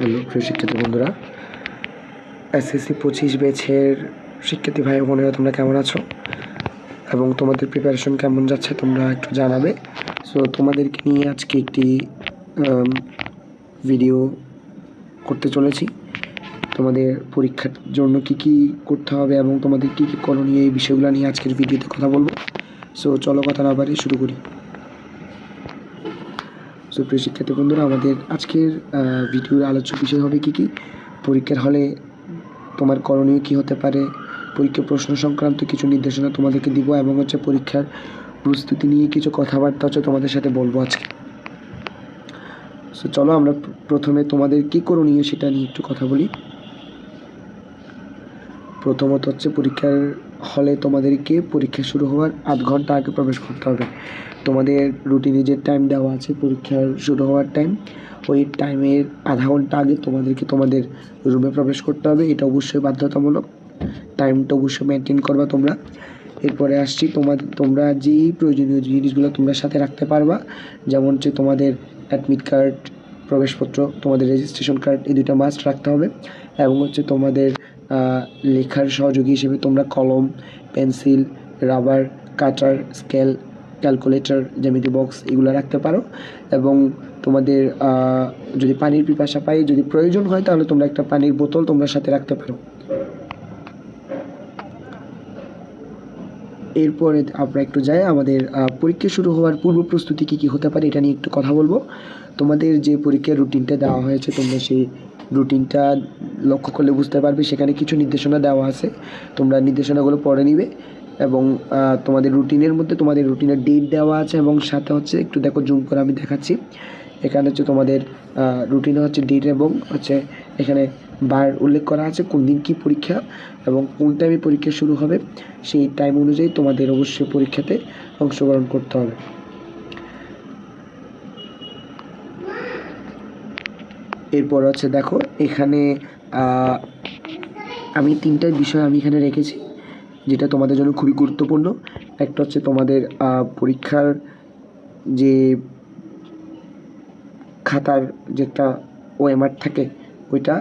Hello, প্রিয় শিক্ষার্থী বন্ধুরা এসএসসি পঁচিশ ব্যাচের শিক্ষার্থী ভাই বোনেরা, তোমরা কেমন আছো? এবং তোমাদের প্রিপারেশন কেমন যাচ্ছে তোমরা একটু জানাবে। সো তোমাদেরকে নিয়ে আজকে একটি ভিডিও করতে চলেছি। তোমাদের পরীক্ষার জন্য কি কি করতে হবে এবং তোমাদের কি কি করণীয় এই বিষয়গুলো নিয়ে আজকের ভিডিওতে কথা বলব। সো চলো কথা না বাড়িয়ে শুরু করি। সো প্রিয় শিক্ষার্থী বন্ধুরা, আমাদের আজকের ভিডিওর আলোচ্য বিষয় হবে কি কি? পরীক্ষার হলে তোমার করণীয় কি হতে পারে? পরীক্ষার প্রশ্ন সংক্রান্ত কিছু নির্দেশনা তোমাদেরকে দিব এবং হচ্ছে পরীক্ষার প্রস্তুতি নিয়ে কিছু কথাবার্তা হচ্ছে তোমাদের সাথে বলব আজকে। সো চলো আমরা প্রথমে তোমাদের কি করণীয় সেটা নিয়ে একটু কথা বলি। প্রথমত হচ্ছে পরীক্ষার হলে তোমাদেরকে পরীক্ষা শুরু হওয়ার আধ ঘণ্টা আগে প্রবেশ করতে হবে। তোমাদের রুটিনে যে টাইম দেওয়া আছে, পরীক্ষা শুরু হওয়ার টাইম ওই টাইমের আধা ঘণ্টা আগে তোমাদেরকে তোমাদের রুমে প্রবেশ করতে হবে। এটা অবশ্যই বাধ্যতামূলক। টাইমটা অবশ্যই মেনটেন করবা তোমরা। এরপরে আসছি তোমাদের তোমরা যেই প্রয়োজনীয় জিনিসগুলো তোমরা সাথে রাখতে পারবা, যেমন হচ্ছে তোমাদের অ্যাডমিট কার্ড প্রবেশপত্র, তোমাদের রেজিস্ট্রেশন কার্ড এই দুইটা মাস্ট রাখতে হবে। এবং হচ্ছে তোমাদের লেখার সহযোগী হিসেবে তোমরা কলম, pencil, rubber, cutter scale, calculator, জ্যামিতি বক্স এগুলো রাখতে পারো। এবং তোমাদের যদি পানির পিপাসা পাই, যদি প্রয়োজন হয়, তাহলে তোমরা একটা পানির বোতল তোমরা সাথে রাখতে পারো। এরপরে আমরা একটু যাই। আমাদের পরীক্ষা শুরু হওয়ার পূর্ব প্রস্তুতি কী কী হতে পারে, এটা নিয়ে একটু কথা বলব। তোমাদের যে পরীক্ষার রুটিনটা দেওয়া হয়েছে, তোমরা সেই রুটিনটা লক্ষ্য করলে বুঝতে পারবে। সেখানে কিছু নির্দেশনা দেওয়া আছে। তোমরা নির্দেশনাগুলো পড়ে নিবে এবং তোমাদের রুটিনের মধ্যে তোমাদের রুটিনের ডেট দেওয়া আছে এবং সাথে হচ্ছে একটু দেখো জুম করে আমি দেখাচ্ছি। এখানে হচ্ছে তোমাদের রুটিনে হচ্ছে ডেট এবং হচ্ছে এখানে বার উল্লেখ করা আছে কোন দিন কী পরীক্ষা এবং কোন টাইমে পরীক্ষা শুরু হবে। সেই টাইম অনুযায়ী তোমাদের অবশ্যই পরীক্ষাতে অংশগ্রহণ করতে হবে। এরপর হচ্ছে দেখো, এখানে আমি তিনটা বিষয় আমি এখানে রেখেছি, যেটা তোমাদের জন্য খুবই গুরুত্বপূর্ণ। একটা হচ্ছে তোমাদের পরীক্ষার যে খাতার যে একটা ওএমআর থাকে, ওইটা।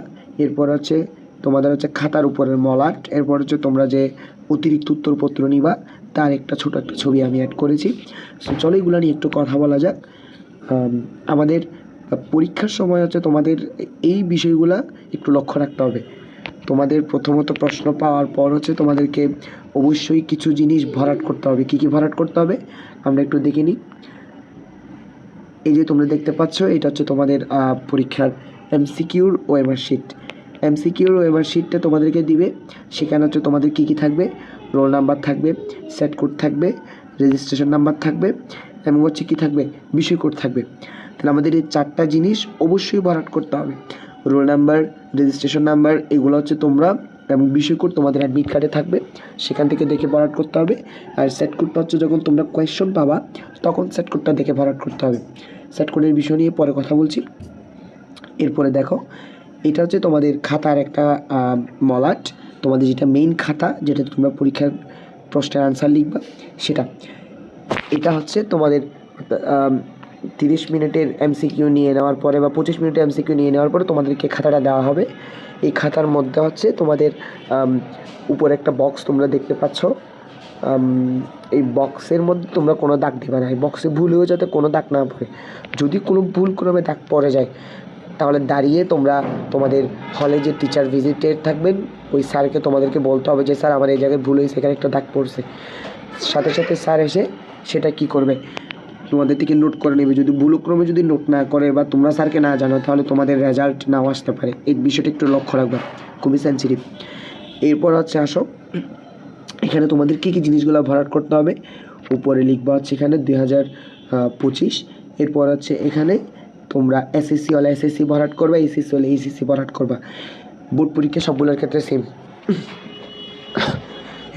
এরপর হচ্ছে তোমাদের হচ্ছে খাতার উপরের মলাট এরপর হচ্ছে তোমরা যে অতিরিক্ত উত্তরপত্র নিবা, তার একটা ছোট একটা ছবি আমি অ্যাড করেছি। সো চলো এগুলো নিয়ে একটু কথা বলা যাক। আমাদের পরীক্ষার সময় হচ্ছে তোমাদের এই বিষয়গুলা একটু লক্ষ্য রাখতে হবে। তোমাদের প্রথমত প্রশ্ন পাওয়ার পর হচ্ছে তোমাদেরকে অবশ্যই কিছু জিনিস ভরাট করতে হবে। কী কী ভরাট করতে হবে? আমরা একটু দেখে নিই। এই যে তোমরা দেখতে পাচ্ছ, এটা হচ্ছে তোমাদের পরীক্ষার এমসিকিউর ওয়েমার শিট। এমসিকিউর ওয়েমার শিটটা তোমাদেরকে দিবে। সেখানে হচ্ছে তোমাদের কী কী থাকবে? রোল নাম্বার থাকবে, সেট কোড থাকবে, রেজিস্ট্রেশন নাম্বার থাকবে এবং হচ্ছে কী থাকবে? বিষয় কোড থাকবে। তাহলে আমাদের এই চারটা জিনিস অবশ্যই ভরাট করতে হবে। রোল নাম্বার, রেজিস্ট্রেশন নাম্বার, এগুলো হচ্ছে তোমরা এবং বিষয় কোড তোমাদের অ্যাডমিট কার্ডে থাকবে। সেখান থেকে দেখে ভরাট করতে হবে। আর সেট কোডটা হচ্ছে যখন তোমরা কোয়েশ্চন পাবা, তখন সেট কোডটা দেখে ভরাট করতে হবে। সেট কোডের বিষয় নিয়ে পরে কথা বলছি। এরপরে দেখো, এটা হচ্ছে তোমাদের খাতার একটা মলাট। তোমাদের যেটা মেইন খাতা যেটা তোমরা পরীক্ষার প্রশ্নের আনসার লিখবা, সেটা। এটা হচ্ছে তোমাদের তিরিশ মিনিটের এমসিকিউ নিয়ে নেওয়ার পরে বা পঁচিশ মিনিটের এমসিকিউ নিয়ে নেওয়ার পরে তোমাদেরকে খাতাটা দেওয়া হবে। এই খাতার মধ্যে হচ্ছে তোমাদের উপরে একটা বক্স তোমরা দেখতে পাচ্ছ। এই বক্সের মধ্যে তোমরা কোনো দাগ দেবে না। এই বক্সে ভুলেও যাতে কোনো দাগ না পড়ে। যদি কোনো ভুল ক্রমে দাগ পড়ে যায়, তাহলে দাঁড়িয়ে তোমরা তোমাদের হলে যে টিচার ভিজিটেড থাকবেন, ওই স্যারকে তোমাদেরকে বলতে হবে যে, স্যার, আমার এই জায়গায় ভুল হয়েছে, এখানে একটা দাগ পড়ছে। সাথে সাথে স্যার এসে সেটা কি করবে? তোমাদের থেকে নোট করে নেবে। যদি ভুলক্রমে যদি নোট না করে বা তোমরা স্যারকে না জানো, তাহলে তোমাদের রেজাল্ট নাও আসতে পারে। এই বিষয়টা একটু লক্ষ্য রাখবে। খুবই সেন্সিটিভ এরপর হচ্ছে আসো। এখানে তোমাদের কী কী জিনিসগুলো ভরাট করতে হবে? উপরে লিখবা হচ্ছে এখানে দুই হাজার পঁচিশ। এরপর হচ্ছে এখানে তোমরা এসএসসি হলে এসএসসি ভরাট করবা এইচএসসি হলে এইচএসসি ভরাট করবা। বোর্ড পরীক্ষা সবগুলোর ক্ষেত্রে সেম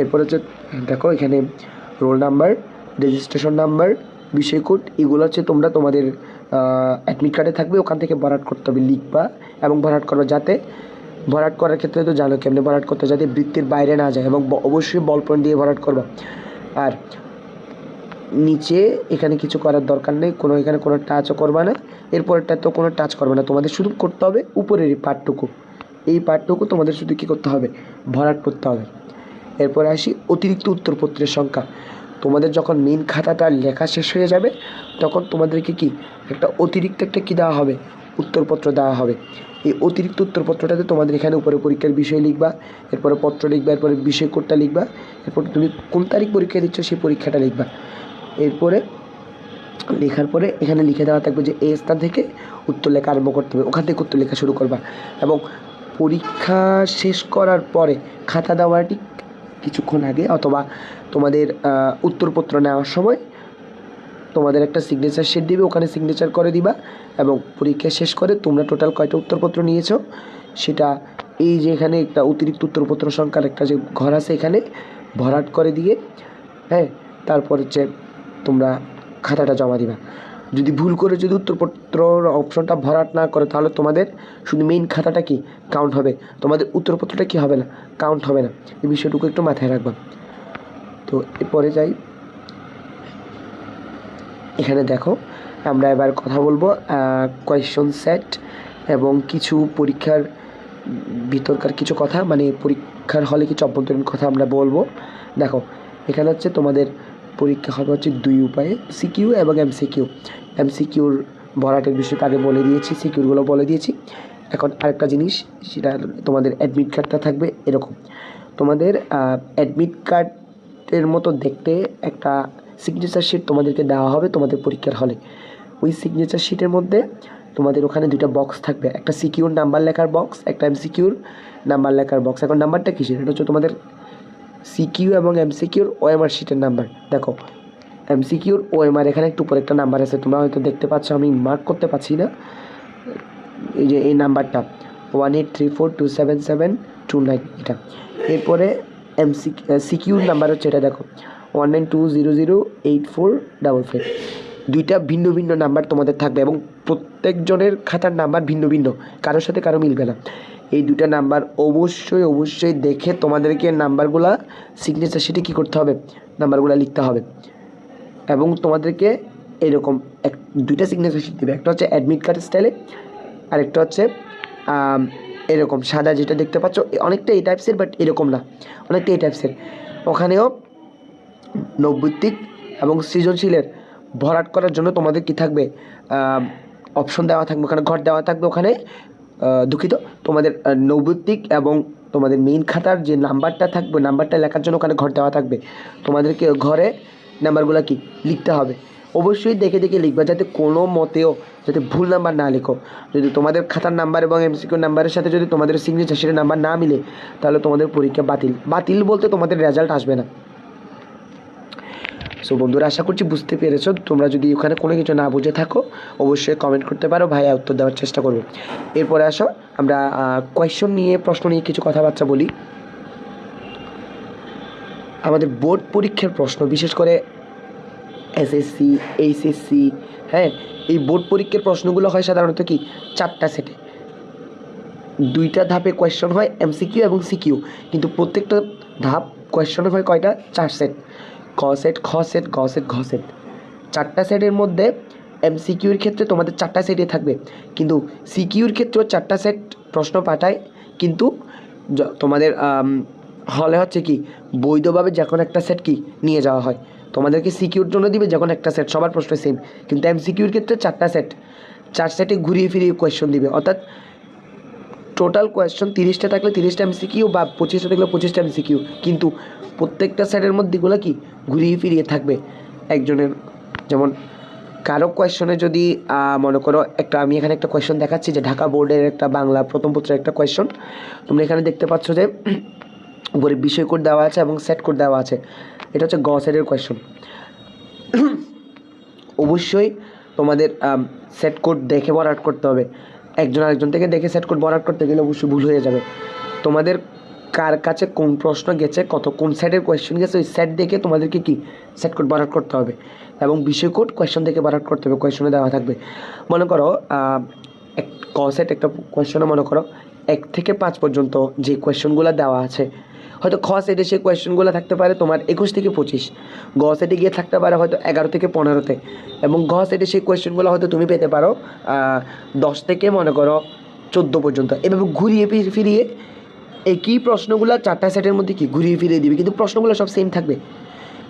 এরপর হচ্ছে দেখো এখানে রোল নাম্বার রেজিস্ট্রেশন নাম্বার বিষয় কোড, এগুলো হচ্ছে তোমরা তোমাদের অ্যাডমিট কার্ডে থাকবে, ওখান থেকে ভরাট করতে হবে লিখবা এবং ভরাট করবা যাতে, ভরাট করার ক্ষেত্রে তো জানো কেমনি ভরাট করতে যাতে বৃত্তির বাইরে না যায়, এবং অবশ্যই বল পয়েন্ট দিয়ে ভরাট করবা। আর নিচে এখানে কিছু করার দরকার নেই, কোনো এখানে কোনো টাচও করবা না এরপরটা তো কোনো টাচ করবে না, তোমাদের শুধু করতে হবে উপরের পার্টটুকু এই পার্টটুকু তোমাদের শুধু কী করতে হবে? ভরাট করতে হবে। এরপরে আসি অতিরিক্ত উত্তরপত্রের সংখ্যা। তোমাদের যখন মেন খাতাটা লেখা শেষ হয়ে যাবে, তখন তোমাদেরকে কি একটা অতিরিক্ত একটা কী দেওয়া হবে? উত্তরপত্র দেওয়া হবে। এই অতিরিক্ত উত্তরপত্রটাতে তোমাদের এখানে উপরে পরীক্ষার বিষয় লিখবা, এরপরে পত্র লিখবা, এরপরে বিষয় কোডটা লিখবা, এরপর তুমি কোন তারিখ পরীক্ষা দিচ্ছ সেই পরীক্ষাটা লিখবা। এরপরে লেখার পরে এখানে লিখে দেওয়া থাকবে যে এই স্থান থেকে উত্তর লেখা আরম্ভ করতে হবে। ওখান থেকে উত্তর লেখা শুরু করবা। এবং পরীক্ষা শেষ করার পরে খাতা দেওয়ার ঠিক কিছুক্ষণ আগে অথবা তোমাদের উত্তরপত্র নেওয়ার সময় তোমাদের একটা সিগনেচার শিট দিবে, ওখানে সিগনেচার করে দিবা এবং পরীক্ষা শেষ করে তোমরা টোটাল কয়টা উত্তরপত্র নিয়েছো সেটা এই যে এখানে একটা অতিরিক্ত উত্তরপত্র সংখ্যার একটা যে ঘর আছে এখানে ভরাট করে দিয়ে হ্যাঁ তারপর হচ্ছে তোমরা খাতাটা জমা দিবা। যদি ভুল করে যদি উত্তরপত্রর অপশনটা ভরাট না করে, তাহলে তোমাদের শুধু মেইন খাতাটা কি? কাউন্ট হবে। তোমাদের উত্তরপত্রটা কি হবে না? কাউন্ট হবে না। এই বিষয়টুকু একটু মাথায় রাখবা। তো এরপরে যাই। এখানে দেখো, আমরা এবার কথা বলব কোয়েশ্চন সেট এবং কিছু পরীক্ষার ভিতরকার কিছু কথা মানে পরীক্ষার হলে কিছু অভ্যন্তরীণ কথা আমরা বলব। দেখো, এখানে হচ্ছে তোমাদের পরীক্ষা হবে হচ্ছে দুই উপায়ে সিকিউ এবং এমসিকিউ এমসিকিউর ভরাটের বিষয়টা আগে বলে দিয়েছি, সিকিউরগুলো বলে দিয়েছি। এখন আরেকটা জিনিস, সেটা তোমাদের অ্যাডমিট কার্ডটা থাকবে এরকম। তোমাদের অ্যাডমিট কার্ডের মতো দেখতে একটা সিগনেচার শিট তোমাদেরকে দেওয়া হবে তোমাদের পরীক্ষার হলে। ওই সিগনেচার শিটের মধ্যে তোমাদের ওখানে দুটো বক্স থাকবে। একটা সিকিউর নাম্বার লেখার বক্স একটা এমসিকিউর নাম্বার লেখার বক্স এখন নাম্বারটা কিসের? এটা হচ্ছে তোমাদের সিকিউ এবং এমসিকিউর ওএমআর শিটের নাম্বার দেখো এমসিকিউর ওএমআর এখানে একটু উপরে একটা নাম্বার আছে। তোমরা হয়তো দেখতে পাচ্ছ, আমি মার্ক করতে পারছি না। এই যে এই নাম্বারটা one eight three four two seven seven two nine এটা। এরপরে এমসি সিকিউর নাম্বার হচ্ছে এটা, দেখো। One nine two zero zero eight four double five দুইটা ভিন্ন ভিন্ন নাম্বার তোমাদের থাকবে এবং প্রত্যেকজনের খাতার নাম্বার ভিন্ন ভিন্ন, কারোর সাথে কারও মিলবে না। এই দুটা নাম্বার অবশ্যই অবশ্যই দেখে তোমাদেরকে নাম্বারগুলা সিগনেচার শিটে কী করতে হবে? নাম্বারগুলো লিখতে হবে। এবং তোমাদেরকে এরকম এক, দুইটা সিগনেচার শিট দেবে। একটা হচ্ছে অ্যাডমিট কার্ড স্টাইলে আরেকটা হচ্ছে এরকম সাদা যেটা দেখতে পাচ্ছ অনেকটা এই টাইপসের বাট এরকম না। অনেকটা এই টাইপসের ওখানেও নৈবিত্তিক এবং সৃজনশীলের ভরাট করার জন্য তোমাদের কি থাকবে? অপশন দেওয়া থাকবে, ওখানে ঘর দেওয়া থাকবে ওখানে। দুঃখিত। তোমাদের নৈবিত্তিক এবং তোমাদের মেইন খাতার যে নাম্বারটা থাকবে নাম্বারটা লেখার জন্য ওখানে ঘর দেওয়া থাকবে। তোমাদেরকে ঘরে নাম্বারগুলো কি? লিখতে হবে। অবশ্যই দেখে দেখে লিখবা, যাতে কোনো মতেও যাতে ভুল নাম্বার না লেখো। যদি তোমাদের খাতার নাম্বার এবং এমসিকিউ নাম্বারের সাথে যদি তোমাদের সিগনেচার সেটা নাম্বার না মিলে, তাহলে তোমাদের পরীক্ষা বাতিল। বাতিল বলতে তোমাদের রেজাল্ট আসবে না। সো বন্ধুরা, আশা করছি বুঝতে পেরেছ। তোমরা যদি ওখানে কোনো কিছু না বুঝে থাকো, অবশ্যই কমেন্ট করতে পারো, ভাইয়া উত্তর দেওয়ার চেষ্টা করব। এরপরে আসো, আমরা কোয়েশ্চন নিয়ে, প্রশ্ন নিয়ে কিছু কথাবার্তা বলি। আমাদের বোর্ড পরীক্ষার প্রশ্ন, বিশেষ করে এসএসসি এইচএসসি হ্যাঁ? এই বোর্ড পরীক্ষার প্রশ্নগুলো হয় সাধারণত কি? চারটা সেটে দুইটা ধাপে কোয়েশ্চন হয় এমসিকিউ এবং সিকিউ কিন্তু প্রত্যেকটা ধাপ কোয়েশ্চন হয় কয়টা? চার সেট ক সেট খ সেট গ সেট ঘ সেট চারটা সেটের মধ্যে এমসিকিউর ক্ষেত্রে তোমাদের চারটা সেটই থাকবে। কিন্তু সিকিউর ক্ষেত্রেও চারটা সেট প্রশ্ন পাঠায়। কিন্তু তোমাদের হলে হচ্ছে কি, বৈধভাবে যখন একটা সেট কি নিয়ে যাওয়া হয়। তোমাদেরকে সিকিউর জন্য দিবে যখন একটা সেট সবার প্রশ্ন সেম কিন্তু এম সিকিউর ক্ষেত্রে চারটা সেট চার সেটে ঘুরিয়ে ফিরিয়ে কোয়েশ্চন দিবে। অর্থাৎ টোটাল কোয়েশ্চন তিরিশটা থাকলে তিরিশটা এম সিকিউ বা পঁচিশটা থাকলে পঁচিশটা এমসিকিউ কিন্তু প্রত্যেকটা সেটের মধ্যেগুলো কি ঘুরিয়ে ফিরিয়ে থাকবে। একজনের যেমন কারও কোয়েশ্চনে যদি মনে করো একটা, আমি এখানে একটা কোয়েশ্চন দেখাচ্ছি যে ঢাকা বোর্ডের একটা বাংলা প্রথম পত্রের একটা কোয়েশ্চন তোমরা এখানে দেখতে পাচ্ছ যে উপরে বিষয় কোড দেওয়া আছে এবং সেট কোড দেওয়া আছে। এটা হচ্ছে গ সেটের কোয়েশ্চন অবশ্যই তোমাদের সেট কোড দেখে বরাট করতে হবে। একজন আরেকজন থেকে দেখে সেট কোড বরাট করতে গেলে অবশ্যই ভুল হয়ে যাবে। তোমাদের কার কাছে কোন প্রশ্ন গেছে, কত, কোন সেটের কোয়েশ্চেন গেছে, ওই সেট দেখে তোমাদেরকে কি সেট কোড বরাট করতে হবে এবং বিষয় কোড কোয়েশ্চন দেখে বরাট করতে হবে কোয়েশ্চনে দেওয়া থাকবে। মনে করো এক, ক সেট একটা কোয়েশ্চনে মনে করো, এক থেকে পাঁচ পর্যন্ত যে কোয়েশ্চনগুলো দেওয়া আছে হয়তো খ সেটে সেই কোয়েশ্চেনগুলো থাকতে পারে তোমার একুশ থেকে পঁচিশ। গ সেটে গিয়ে থাকতে পারে হয়তো এগারো থেকে পনেরোতে। এবং ঘ সেটে সেই কোয়েশ্চেনগুলো হয়তো তুমি পেতে পারো দশ থেকে মনে করো চোদ্দ পর্যন্ত। এভাবে ঘুরিয়ে ফির- ফিরিয়ে একই প্রশ্নগুলো চারটা সেটের মধ্যে কি ঘুরিয়ে ফিরিয়ে দিবে? কিন্তু প্রশ্নগুলো সব সেম থাকবে।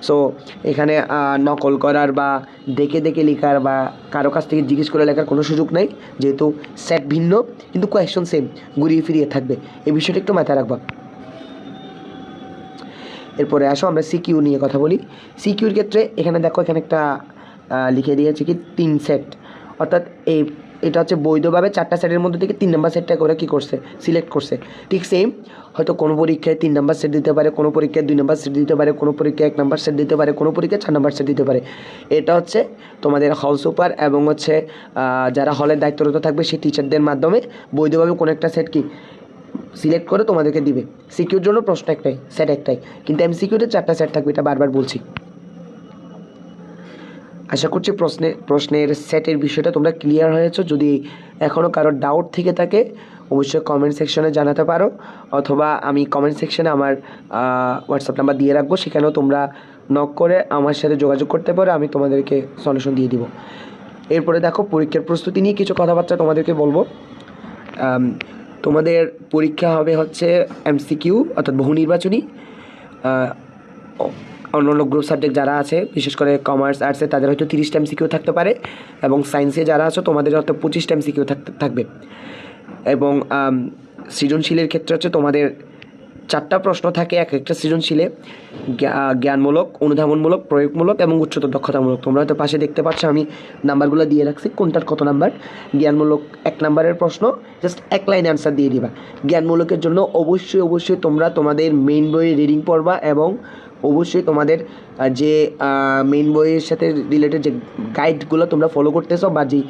সো এখানে নকল করার বা দেখে দেখে লেখার বা কারও কাছ থেকে জিজ্ঞেস করে লেখার কোনো সুযোগ নেই। যেহেতু সেট ভিন্ন, কিন্তু কোয়েশ্চন সেম ঘুরিয়ে ফিরিয়ে থাকবে। এই বিষয়টা একটু মাথায় রাখবা। এরপরে আসো, আমরা সিকিউ নিয়ে কথা বলি। সিকিউর ক্ষেত্রে এখানে দেখো, এখানে একটা লিখে দিয়েছে কি, তিন সেট অর্থাৎ এই, এটা হচ্ছে বৈধভাবে চারটা সেটের মধ্যে থেকে তিন নাম্বার সেটটা করে কী করছে সিলেক্ট করছে। ঠিক সেম হয়তো কোনো পরীক্ষায় তিন নাম্বার সেট দিতে পারে, কোনো পরীক্ষায় দুই নাম্বার সেট দিতে পারে, কোনো পরীক্ষায় এক নম্বর সেট দিতে পারে, কোনো পরীক্ষায় চার নম্বর সেট দিতে পারে। এটা হচ্ছে তোমাদের হল সুপার এবং হচ্ছে যারা হলের দায়িত্বরত থাকবে সেই টিচারদের মাধ্যমে বৈধভাবে কোনো একটা সেট কি সিলেক্ট করে তোমাদেরকে দিবে। সিকিউর জন্য প্রশ্ন একটাই সেট একটাই। কিন্তু এম সিকিউতে চারটা সেট থাকবে, এটা বারবার বলছি। আশা করছি প্রশ্নে, প্রশ্নের সেটের বিষয়টা তোমরা ক্লিয়ার হয়েছো। যদি এখনও কারোর ডাউট থেকে থাকে, অবশ্যই কমেন্ট সেকশনে জানাতে পারো। অথবা আমি কমেন্ট সেকশনে আমার হোয়াটসঅ্যাপ নাম্বার দিয়ে রাখব। সেখানেও তোমরা নক করে আমার সাথে যোগাযোগ করতে পারো। আমি তোমাদেরকে সলিউশন দিয়ে দিব। এরপরে দেখো, পরীক্ষার প্রস্তুতি নিয়ে কিছু কথাবার্তা তোমাদেরকে বলব। তোমাদের পরীক্ষা হবে হচ্ছে এমসিকিউ অর্থাৎ বহু নির্বাচনী অন্য অন্য গ্রুপ সাবজেক্ট যারা আছে, বিশেষ করে কমার্স আর্টসে তাদের হয়তো তিরিশটা এমসিকিউ থাকতে পারে এবং সায়েন্সে যারা আছো, তোমাদের হয়তো পঁচিশটা এমসিকিউ থাকতে থাকবে। এবং সৃজনশীলের ক্ষেত্রে হচ্ছে তোমাদের চারটা প্রশ্ন থাকে, এক একটা সৃজনশীলে। জ্ঞা- জ্ঞানমূলক, অনুধাবনমূলক, প্রয়োগমূলক এবং উচ্চতর দক্ষতামূলক। তোমরা হয়তো পাশে দেখতে পাচ্ছ, আমি নাম্বারগুলো দিয়ে রাখছি। কোনটার কত নাম্বার? জ্ঞানমূলক এক নাম্বারের প্রশ্ন। জাস্ট এক লাইন অ্যান্সার দিয়ে দিবা। জ্ঞানমূলকের জন্য অবশ্যই অবশ্যই তোমরা তোমাদের মেইন বইয়ের রিডিং পড়বা এবং অবশ্যই তোমাদের যে মেইন বইয়ের সাথে রিলেটেড যে গাইডগুলো তোমরা ফলো করতেছো বা যে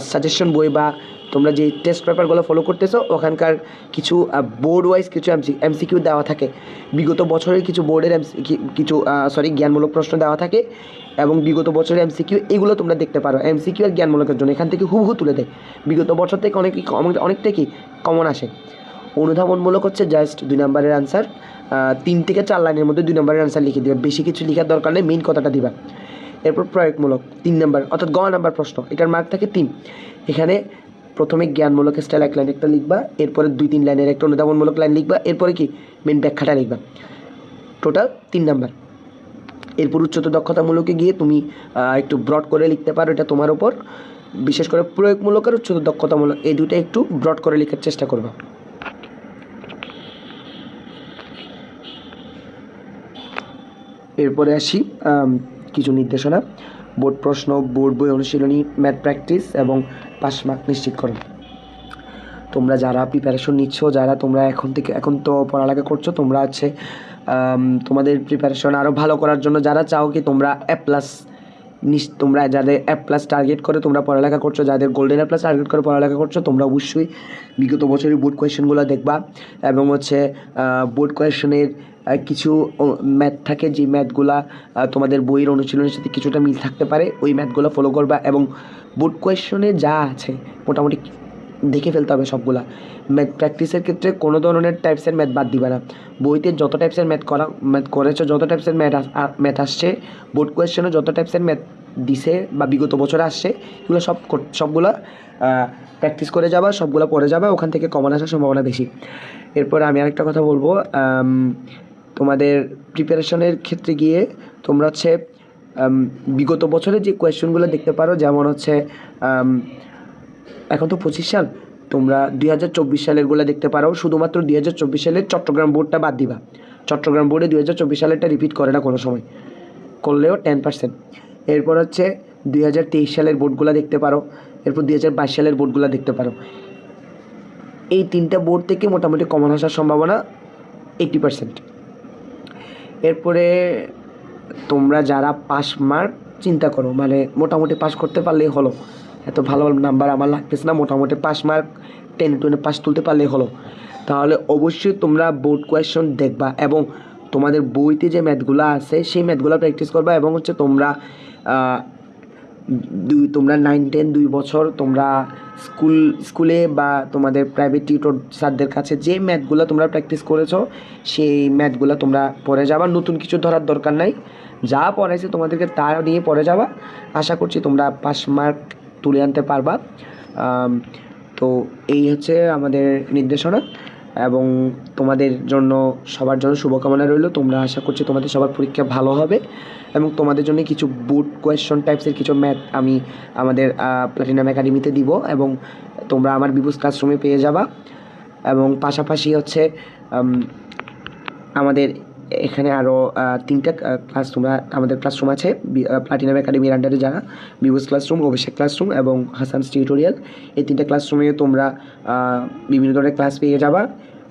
সাজেশন বই বা তোমরা যে টেস্ট পেপারগুলো ফলো করতেছো, ওখানকার কিছু বোর্ড ওয়াইজ কিছু এমসি এমসিকিউ দেওয়া থাকে। বিগত বছরের কিছু বোর্ডের এমসি কিছু সরি জ্ঞানমূলক প্রশ্ন দেওয়া থাকে এবং বিগত বছরের এমসিকিউ এগুলো তোমরা দেখতে পারো। এমসিকিউ আর জ্ঞানমূলকের জন্য। এখান থেকে হুবহু তুলে দেয়। বিগত বছর থেকে অনেক অনেকটাই কি কমন আসে। অনুধাবনমূলক হচ্ছে জাস্ট দুই নম্বরের আনসার তিন থেকে চার লাইনের মধ্যে দুই নম্বরের আনসার লিখে দিবে। বেশি কিছু লেখার দরকার নেই মেইন কথাটা দিবা। এরপর প্রয়োগমূলক, তিন নাম্বার, অর্থাৎ গ নাম্বার প্রশ্ন। এটার মার্ক থাকে তিন। এখানে প্রথমে জ্ঞানমূলক স্টাইল এক লাইন একটা লিখবা, এরপরে দুই তিন লাইনের একটা অনুধাবনমূলক লাইন লিখবা, এরপরে কি? মেন ব্যাখ্যাটা লিখবা। টোটাল তিন নাম্বার এরপর উচ্চতর দক্ষতামূলকে গিয়ে তুমি একটু ব্রড করে লিখতে পারো এটা তোমার ওপর বিশেষ করে প্রয়োগমূলক আর উচ্চতর দক্ষতামূলক, এই দুটো একটু ব্রড করে লেখার চেষ্টা করবা। এরপরে আসি কিছু নির্দেশনা। বোর্ড প্রশ্ন, বোর্ড বই অনুশীলনী ম্যাথ প্র্যাকটিস এবং পাস মার্ক নিশ্চিত নিশ্চিতকরণ তোমরা যারা প্রিপারেশন নিচ্ছ, যারা তোমরা এখন থেকে, এখন তো পড়ালেখা করছ, তোমরা আছে তোমাদের প্রিপারেশন আরও ভালো করার জন্য যারা চাও কি তোমরা এ প্লাস নিস তোমরা যাদের এ প্লাস টার্গেট করে তোমরা পড়ালেখা করছ, যাদের গোল্ডেন এ প্লাস টার্গেট করে পড়ালেখা করছ, তোমরা অবশ্যই বিগত বছরের বোর্ড কোয়েশ্চেনগুলো দেখবা এবং হচ্ছে বোর্ড কোয়েশ্চেনের কিছু ম্যাথ থাকে, যে ম্যাথগুলা তোমাদের বইয়ের অনুশীলনের সাথে কিছুটা মিল থাকতে পারে, ওই ম্যাথগুলো ফলো করবা এবং বোর্ড কোয়েশ্চনে যা আছে, মোটামুটি দেখে ফেলতে হবে সবগুলা। ম্যাথ প্র্যাকটিসের ক্ষেত্রে কোনো ধরনের টাইপসের ম্যাথ বাদ দিবে না। বইতে যত টাইপসের ম্যাথ করা, ম্যাথ করেছ, যত টাইপসের ম্যাথ ম্যাথ আসছে বোর্ড কোয়েশ্চেনে যত টাইপসের ম্যাথ দিছে বা বিগত বছরে আসছে, এগুলো সব সবগুলা প্র্যাকটিস করে যাবা, সবগুলো পড়ে যাবা, ওখান থেকে কমন আসার সম্ভাবনা বেশি। এরপর আমি আরেকটা কথা বলব তোমাদের প্রিপারেশনের ক্ষেত্রে গিয়ে তোমরা হচ্ছে বিগত বছরের যে কোয়েশ্চেনগুলো দেখতে পারো, যেমন হচ্ছে এখন তো পঁচিশ সাল, তোমরা দুই হাজার চব্বিশ সালেরগুলো দেখতে পারো, শুধুমাত্র দুই হাজার চব্বিশ সালের চট্টগ্রাম বোর্ডটা বাদ দিবা। চট্টগ্রাম বোর্ডে দুই হাজার চব্বিশ সালেরটা রিপিট করে না কোনো সময়। করলেও টেন পার্সেন্ট এরপর হচ্ছে, দুই হাজার তেইশ সালের বোর্ডগুলো দেখতে পারো, এরপর দুই হাজার বাইশ সালের বোর্ডগুলো দেখতে পারো। এই তিনটা বোর্ড থেকে মোটামুটি কমন আসার সম্ভাবনা এইটি পার্সেন্ট এরপরে তোমরা যারা পাস মার্ক, চিন্তা করো। মানে মোটামুটি পাস করতে পারলেই হলো। এত ভালো ভালো নাম্বার আমার লাগতেছে না। মোটামুটি পাস মার্ক টেন টেনে পাস তুলতে পারলেই হলো। তাহলে অবশ্যই তোমরা বোর্ড কোয়েশন দেখবা এবং তোমাদের বইতে যে ম্যাথগুলো আছে, সেই ম্যাথগুলো প্র্যাকটিস করবা এবং হচ্ছে তোমরা দুই, তোমরা নাইন টেন দুই বছর তোমরা স্কুল স্কুলে বা তোমাদের প্রাইভেট টিউটর স্যারদের কাছে যে ম্যাথগুলো তোমরা প্র্যাকটিস করেছ, সেই ম্যাথগুলো তোমরা পড়ে যাবা। নতুন কিছু ধরার দরকার নাই। যা পড়াইছে তোমাদেরকে তা নিয়ে পড়ে যাবা। আশা করছি তোমরা পাস মার্ক তুলে আনতে পারবা। তো এই হচ্ছে আমাদের নির্দেশনা। এবং তোমাদের জন্য সবার জন্য শুভকামনা রইল। তোমরা আশা করছি তোমাদের সবার পরীক্ষা ভালো হবে এবং তোমাদের জন্য কিছু বুট কোয়েশ্চন টাইপসের কিছু ম্যাথ আমি আমাদের প্ল্যাটিনাম একাডেমিতে দিব এবং তোমরা আমার বিবুস ক্লাসরুমে পেয়ে যাবা। এবং পাশাপাশি হচ্ছে আমাদের এখানে আরও তিনটা ক্লাস তোমরা, আমাদের ক্লাসরুম আছে প্লাটিনাম একাডেমির আন্ডারে যারা বিবুস ক্লাসরুম অভিষেক ক্লাসরুম এবং হাসান টিউটোরিয়াল এই তিনটা ক্লাসরুমে তোমরা বিভিন্ন ধরনের ক্লাস পেয়ে যাবা।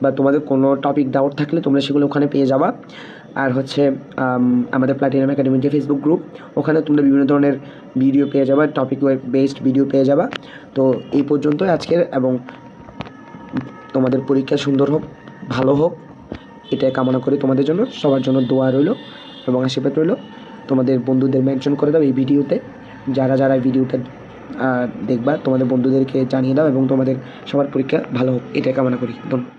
বা তোমাদের কোনো টপিক ডাউট থাকলে তোমরা সেগুলো ওখানে পেয়ে যাবা। আর হচ্ছে আমাদের প্লাটিনাম একাডেমির যে ফেসবুক গ্রুপ ওখানে তোমরা বিভিন্ন ধরনের ভিডিও পেয়ে যাবা টপিক বেসড ভিডিও পেয়ে যাবা। তো এই পর্যন্তই আজকের এবং তোমাদের পরীক্ষা সুন্দর হোক, ভালো হোক, এটাই কামনা করি তোমাদের জন্য। সবার জন্য দোয়া রইল এবং আশীর্বাদ রইল। তোমাদের বন্ধুদের মেনশন করে দাও এই ভিডিওতে যারা যারা ভিডিওটা দেখবা, তোমাদের বন্ধুদেরকে জানিয়ে দাও এবং তোমাদের সবার পরীক্ষা ভালো হোক, এটাই কামনা করি। ধন্যবাদ।